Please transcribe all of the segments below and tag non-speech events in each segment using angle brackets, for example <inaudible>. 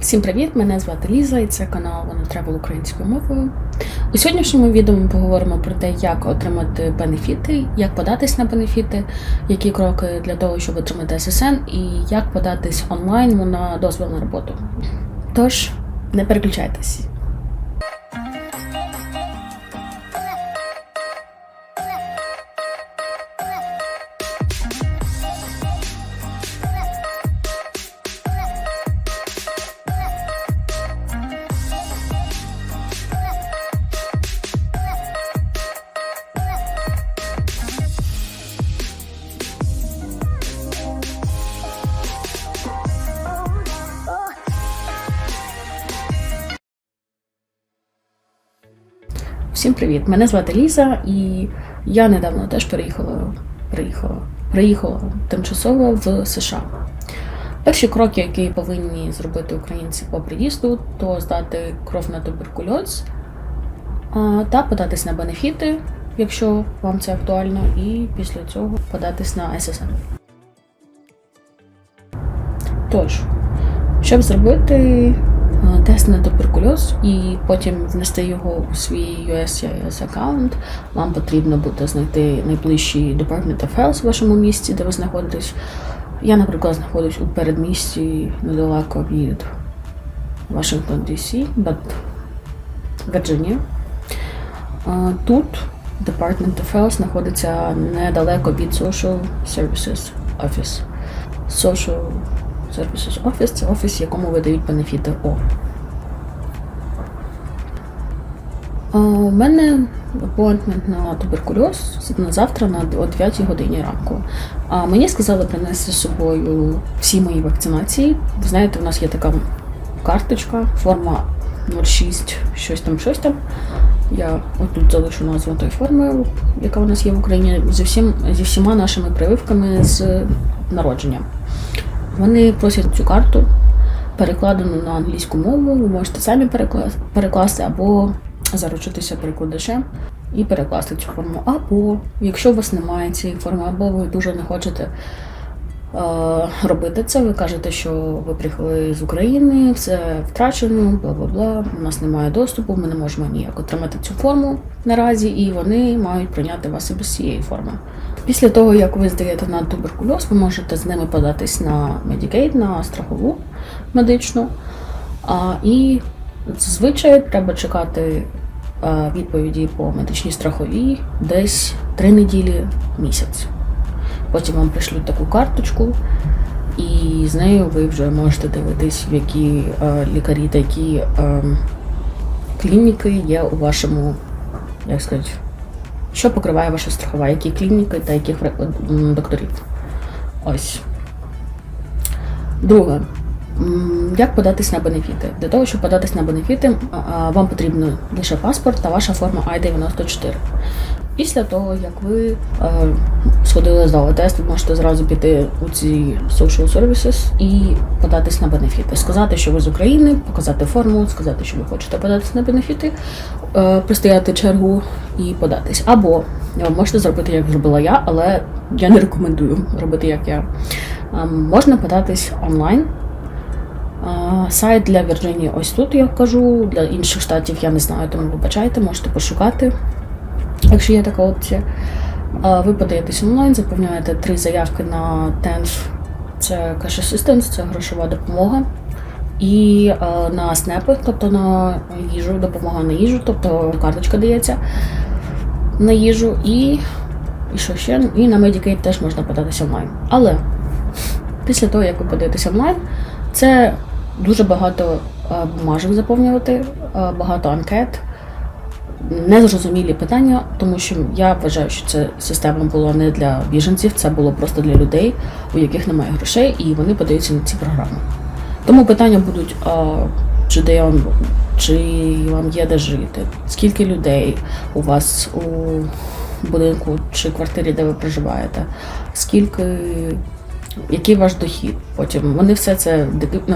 Всім привіт! Мене звати Ліза і це канал Вона Тревел українською мовою. У сьогоднішньому відео ми поговоримо про те, як отримати бенефіти, як податись на бенефіти, які кроки для того, щоб отримати ССН, і як податись онлайн на дозвіл на роботу. Тож, не переключайтесь. Всім привіт! Мене звати Ліза, і я недавно теж переїхала, приїхала, приїхала тимчасово в США. Перші кроки, які повинні зробити українці по приїзду, то здати кров на туберкульоз та податись на бенефіти, якщо вам це актуально, і після цього податись на ССН. Тож, щоб зробити тест на туберкульоз і потім внести його у свій USCIS аккаунт, вам потрібно буде знайти найближчий Department of Health в вашому місті, де ви знаходитесь. Я, наприклад, знаходжусь у передмісті недалеко від Вашингтон DC, but Virginia. Е, Тут Department of Health знаходиться недалеко від Social Services Office. Social Services Office це офіс, якому видають бенефіти О. У мене апоінтмент на туберкульоз на завтра на о 9 годині ранку. А мені сказали принести з собою всі мої вакцинації. Ви знаєте, у нас є така карточка, форма 06, щось там, щось там. Я отут залишу назву тої форми, яка у нас є в Україні, зі, всім, зі всіма нашими прививками з народження. Вони просять цю карту перекладену на англійську мову. Ви можете самі перекласти або заручитися перекладачем і перекласти цю форму. Або, якщо у вас немає цієї форми, або ви дуже не хочете е, робити це, ви кажете, що ви приїхали з України, все втрачено, бла бла бла. У нас немає доступу, ми не можемо ніяк отримати цю форму наразі, і вони мають прийняти вас і без цієї форми. Після того, як ви здаєте на туберкульоз, ви можете з ними податись на Medicaid, на страхову медичну. А, і зазвичай треба чекати відповіді по медичній страховій десь три неділі місяць. Потім вам пришлють таку карточку, і з нею ви вже можете дивитись, які лікарі та які е, клініки є у вашому, як сказати, що покриває ваша страхова, які клініки та яких докторів. Ось. Друге. Як податись на бенефіти? Для того, щоб податись на бенефіти, вам потрібно лише паспорт та ваша форма I-94. Після того, як ви е, сходили, здали тест, ви можете зразу піти у ці social services і податись на бенефіти. Сказати, що ви з України, показати форму, сказати, що ви хочете податись на бенефіти, е, простояти чергу і податись. Або е, можете зробити, як зробила я, але я не рекомендую робити, як я. Е, можна податись онлайн. Сайт для Вірджинії ось тут я кажу. Для інших штатів я не знаю, тому вибачайте, можете пошукати, якщо є така опція. Ви подаєтесь онлайн, заповняєте три заявки на TENF, це Cash Assistance, це грошова допомога. І на снепи, тобто на їжу, допомога на їжу, тобто карточка дається на їжу, і, і що ще? І на Medicaid теж можна податися онлайн. Але після того, як ви подаєтеся онлайн, це дуже багато бумажок заповнювати, багато анкет, незрозумілі питання, тому що я вважаю, що ця система була не для біженців, це було просто для людей, у яких немає грошей, і вони подаються на ці програми. Тому питання будуть, чи де вам, чи вам є де жити, скільки людей у вас у будинку чи квартирі, де ви проживаєте, скільки який ваш дохід. Потім вони все це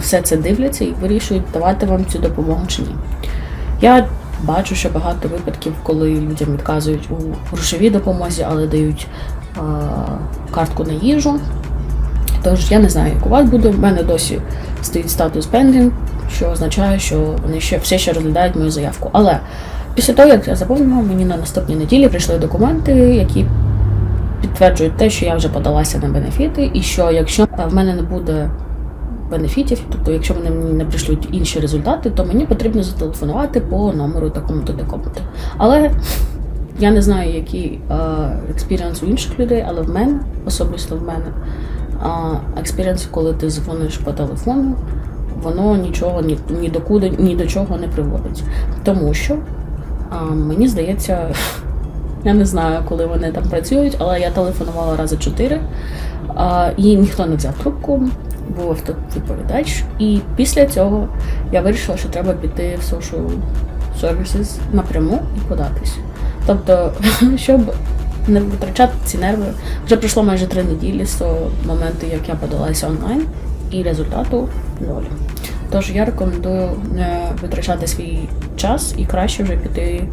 все це дивляться і вирішують, давати вам цю допомогу чи ні. Я бачу, що багато випадків, коли людям відказують у грошовій допомозі, але дають а, картку на їжу. Тож я не знаю, як у вас буде. У мене досі стоїть статус pending, що означає, що вони ще все ще розглядають мою заявку. Але після того, як я заповнила, мені на наступній неділі прийшли документи, які підтверджують те, що я вже подалася на бенефіти, і що якщо в мене не буде бенефітів, тобто якщо вони мені не прийшлють інші результати, то мені потрібно зателефонувати по номеру такому-то такому-то. Але я не знаю, який експіріанс у інших людей, але в мене, особисто в мене, експіріанс, коли ти дзвониш по телефону, воно нічого ні, ні до куди, ні до чого не приводить. Тому що а, мені здається, <laughs> я не знаю, коли вони там працюють, але я телефонувала рази чотири, і ніхто не взяв трубку, був автовідповідач. І після цього я вирішила, що треба піти в social services напряму і податись. Тобто, <laughs> щоб не витрачати ці нерви, вже пройшло майже три неділі з того моменту, як я подалася онлайн, і результату ноль. Тож я рекомендую не витрачати свій час і краще вже піти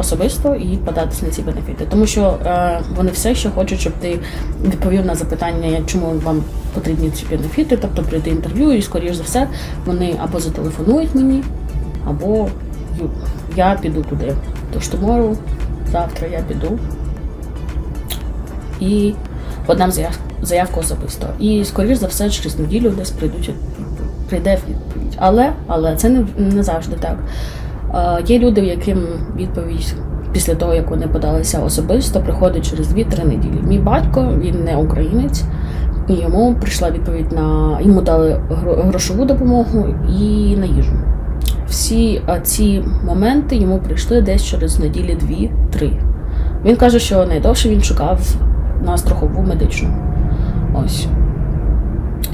особисто і податися на ці бенефіти. Тому що е, вони все ще хочуть, щоб ти відповів на запитання, чому вам потрібні ці бенефіти, тобто прийти інтерв'ю, і скоріш за все вони або зателефонують мені, або я піду туди. Тож tomorrow, завтра я піду і подам заяв- заявку особисто. І скоріш за все, через неділю десь прийдуть прийде відповідь. Але, але це не, не завжди так. Е, є люди, яким відповідь після того, як вони подалися особисто, приходить через 2-3 неділі. Мій батько, він не українець, і йому прийшла відповідь на йому дали грошову допомогу і на їжу. Всі е, ці моменти йому прийшли десь через неділі 2-3. Він каже, що найдовше він шукав на страхову медичну. Ось.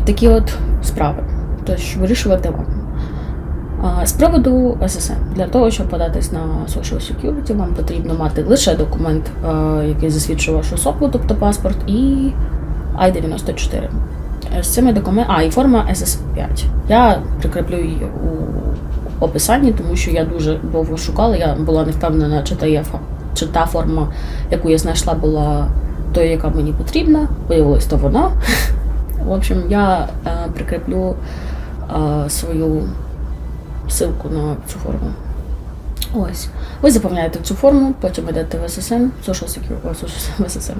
Такі от справи. Тож вирішувати вам. З приводу ССН. Для того, щоб податись на Social Security, вам потрібно мати лише документ, який засвідчує вашу особу, тобто паспорт, і I-94. Е, З цими документами. А, і форма SSN5. Я прикріплю її у описанні, тому що я дуже довго шукала. Я була не впевнена, чи та, є, чи та форма, яку я знайшла, була тою, яка мені потрібна. Виявилось, то вона. <laughs> В общем, я е, прикріплю е, свою ссылку на цю форму. Ось. Ви заповняєте цю форму, потім йдете в SSN, Social Security, в SSN.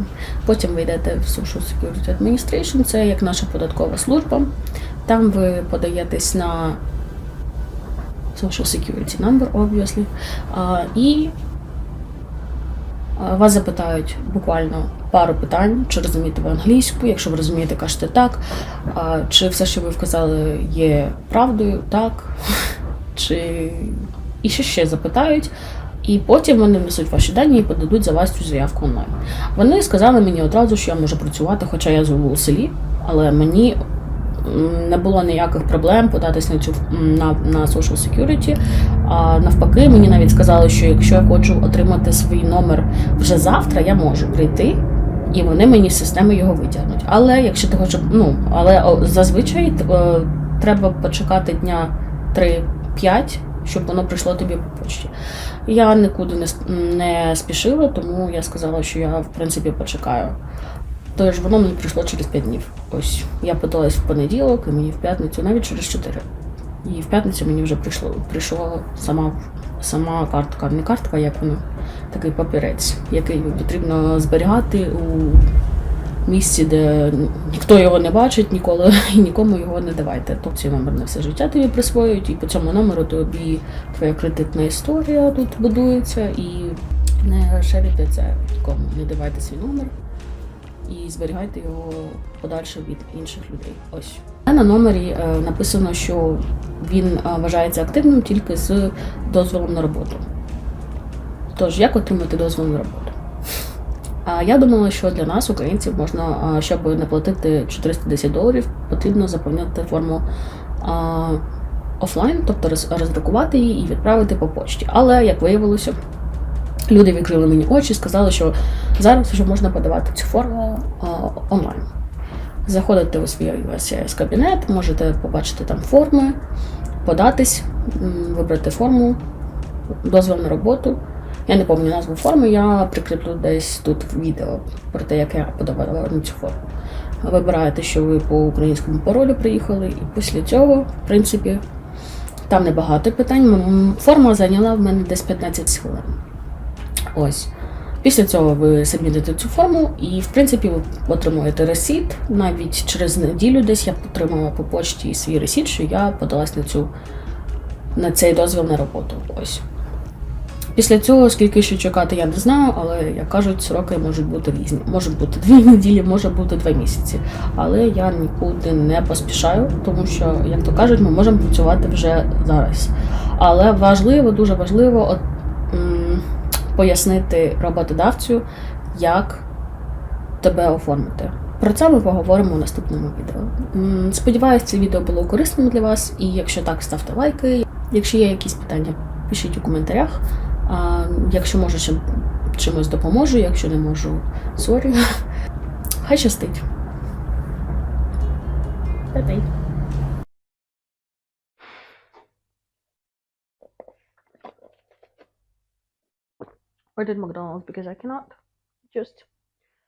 Потім ви йдете в Social Security Administration, це як наша податкова служба. Там ви подаєтесь на Social Security Number, obviously. А, і вас запитають буквально пару питань, чи розумієте ви англійську. Якщо ви розумієте, кажете так. А, чи все, що ви вказали, є правдою, так. Чи і ще ще запитають. І потім вони внесуть ваші дані і подадуть за вас цю заявку онлайн. Вони сказали мені одразу, що я можу працювати, хоча я живу у селі, але мені не було ніяких проблем податись на цю на, на Social Security. А навпаки, мені навіть сказали, що якщо я хочу отримати свій номер вже завтра, я можу прийти. І вони мені з системи його витягнуть. Але якщо ти хочеш, ну але зазвичай е, треба почекати дня 3-5, щоб воно прийшло тобі по почті. Я нікуди не, не спішила, тому я сказала, що я в принципі почекаю. Тож воно мені прийшло через 5 днів. Ось я питалась в понеділок, і мені в п'ятницю, навіть через 4. І в п'ятницю мені вже прийшло прийшла сама сама картка, не картка, як воно, такий папірець, який потрібно зберігати у місці, де ніхто його не бачить ніколи <laughs> і нікому його не давайте. Тобто цей номер на все життя тобі присвоюють, і по цьому номеру тобі твоя кредитна історія тут будується, і не шерите це нікому. Не давайте свій номер і зберігайте його подальше від інших людей. Ось на номері е, написано, що він е, вважається активним тільки з дозволом на роботу. Тож, як отримати дозвіл на роботу? Я думала, що для нас, українців, можна, щоб не платити 410 доларів, потрібно заповнити форму офлайн, тобто роз- роздрукувати її і відправити по почті. Але як виявилося, люди відкрили мені очі, сказали, що зараз вже можна подавати цю форму онлайн. Заходите у свій USCIS кабінет, можете побачити там форми, податись, вибрати форму, дозвіл на роботу. Я не пам'ятаю назву форми, я прикріплю десь тут відео про те, як я подавала на цю форму. вибираєте, що ви по українському паролю приїхали, і після цього, в принципі, там небагато питань. Форма зайняла в мене десь 15 хвилин. Ось. Після цього ви сабмітите цю форму, і в принципі ви отримуєте ресіт. Навіть через неділю десь я отримала по почті свій ресіт, що я подалась на цю на цей дозвіл на роботу. Ось. Після цього, скільки ще чекати, я не знаю, але як кажуть, сроки можуть бути різні. Може бути дві <laughs> неділі, може бути два місяці. Але я нікуди не поспішаю, тому що, як то кажуть, ми можемо працювати вже зараз. Але важливо, дуже важливо от, м, пояснити роботодавцю, як тебе оформити. Про це ми поговоримо у наступному відео. М, Сподіваюсь, це відео було корисним для вас, і якщо так, ставте лайки. Якщо є якісь питання, пишіть у коментарях. А, якщо можу, чим, чимось допоможу, якщо не можу, сорі. Хай щастить. Бай-бай. Or McDonald's because I cannot just